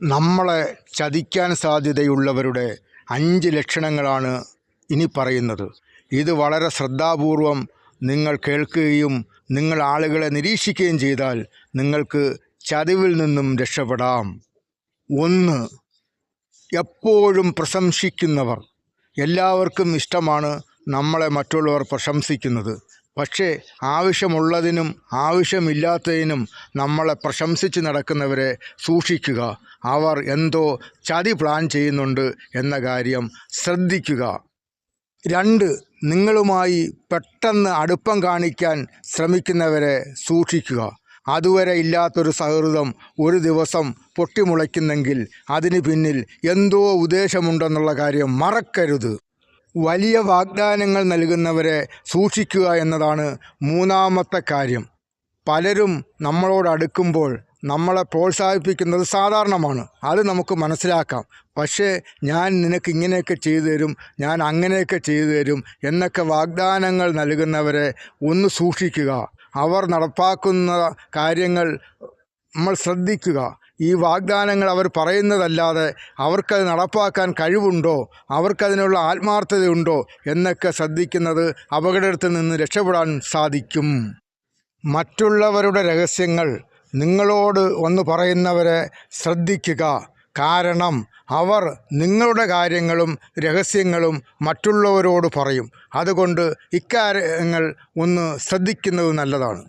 നമ്മളെ ചതിക്കാൻ സാധ്യതയുള്ളവരുടെ അഞ്ച് ലക്ഷണങ്ങളാണ് ഇനി പറയുന്നത്. ഇത് വളരെ ശ്രദ്ധാപൂർവം നിങ്ങൾ കേൾക്കുകയും നിങ്ങൾ ആളുകളെ നിരീക്ഷിക്കുകയും ചെയ്താൽ നിങ്ങൾക്ക് ചതിവിൽ നിന്നും രക്ഷപ്പെടാം. ഒന്ന് എപ്പോഴും പ്രശംസിക്കുന്നവർ. എല്ലാവർക്കും ഇഷ്ടമാണ് നമ്മളെ മറ്റുള്ളവർ പ്രശംസിക്കുന്നത്. പക്ഷേ ആവശ്യമുള്ളതിനും ആവശ്യമില്ലാത്തതിനും നമ്മളെ പ്രശംസിച്ച് നടക്കുന്നവരെ സൂക്ഷിക്കുക. അവർ എന്തോ ചതി പ്ലാൻ ചെയ്യുന്നുണ്ട് എന്ന കാര്യം ശ്രദ്ധിക്കുക. രണ്ട് നിങ്ങളുമായി പെട്ടെന്ന് അടുപ്പം കാണിക്കാൻ ശ്രമിക്കുന്നവരെ സൂക്ഷിക്കുക. അതുവരെ ഇല്ലാത്തൊരു സൗഹൃദം ഒരു ദിവസം പൊട്ടിമുളയ്ക്കുന്നെങ്കിൽ അതിന് പിന്നിൽ എന്തോ ഉദ്ദേശമുണ്ടെന്നുള്ള കാര്യം മറക്കരുത്. വലിയ വാഗ്ദാനങ്ങൾ നൽകുന്നവരെ സൂക്ഷിക്കുക എന്നതാണ് മൂന്നാമത്തെ കാര്യം. പലരും നമ്മളോട് അടുക്കുമ്പോൾ നമ്മളെ പ്രോത്സാഹിപ്പിക്കുന്നത് സാധാരണമാണ്. അത് നമുക്ക് മനസ്സിലാക്കാം. പക്ഷേ ഞാൻ നിനക്ക് ഇങ്ങനെയൊക്കെ ചെയ്തു തരും ഞാൻ അങ്ങനെയൊക്കെ ചെയ്തു തരും എന്നൊക്കെ വാഗ്ദാനങ്ങൾ നൽകുന്നവരെ ഒന്ന് സൂക്ഷിക്കുക. അവർ നടപ്പാക്കുന്ന കാര്യങ്ങൾ നമ്മൾ ശ്രദ്ധിക്കുക. ഈ വാഗ്ദാനങ്ങൾ അവർ പറയുന്നതല്ലാതെ അവർക്കത് നടപ്പാക്കാൻ കഴിവുണ്ടോ? അവർക്കതിനുള്ള ആത്മാർത്ഥതയുണ്ടോ? എന്നൊക്കെ ശ്രദ്ധിക്കുന്നത് അപകടത്തിൽ നിന്ന് രക്ഷപ്പെടാൻ സാധിക്കും. മറ്റുള്ളവരുടെ രഹസ്യങ്ങൾ നിങ്ങളോട് ഒന്ന് പറയുന്നവരെ ശ്രദ്ധിക്കുക. കാരണം അവർ നിങ്ങളുടെ കാര്യങ്ങളും രഹസ്യങ്ങളും മറ്റുള്ളവരോട് പറയും. അതുകൊണ്ട് ഇക്കാര്യങ്ങൾ ഒന്ന് ശ്രദ്ധിക്കുന്നത് നല്ലതാണ്.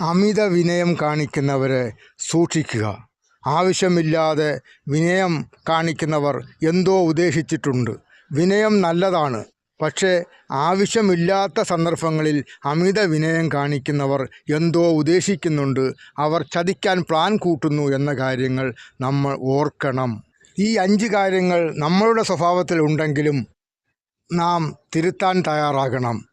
അമിത വിനയം കാണിക്കുന്നവരെ സൂക്ഷിക്കുക. ആവശ്യമില്ലാതെ വിനയം കാണിക്കുന്നവർ എന്തോ ഉദ്ദേശിച്ചിട്ടുണ്ട്. വിനയം നല്ലതാണ് പക്ഷേ ആവശ്യമില്ലാത്ത സന്ദർഭങ്ങളിൽ അമിത വിനയം കാണിക്കുന്നവർ എന്തോ ഉദ്ദേശിക്കുന്നുണ്ട്. അവർ ചതിക്കാൻ പ്ലാൻ കൂട്ടുന്നു എന്ന കാര്യങ്ങൾ നമ്മൾ ഓർക്കണം. ഈ അഞ്ച് കാര്യങ്ങൾ നമ്മളുടെ സ്വഭാവത്തിൽ ഉണ്ടെങ്കിലും നാം തിരുത്താൻ തയ്യാറാകണം.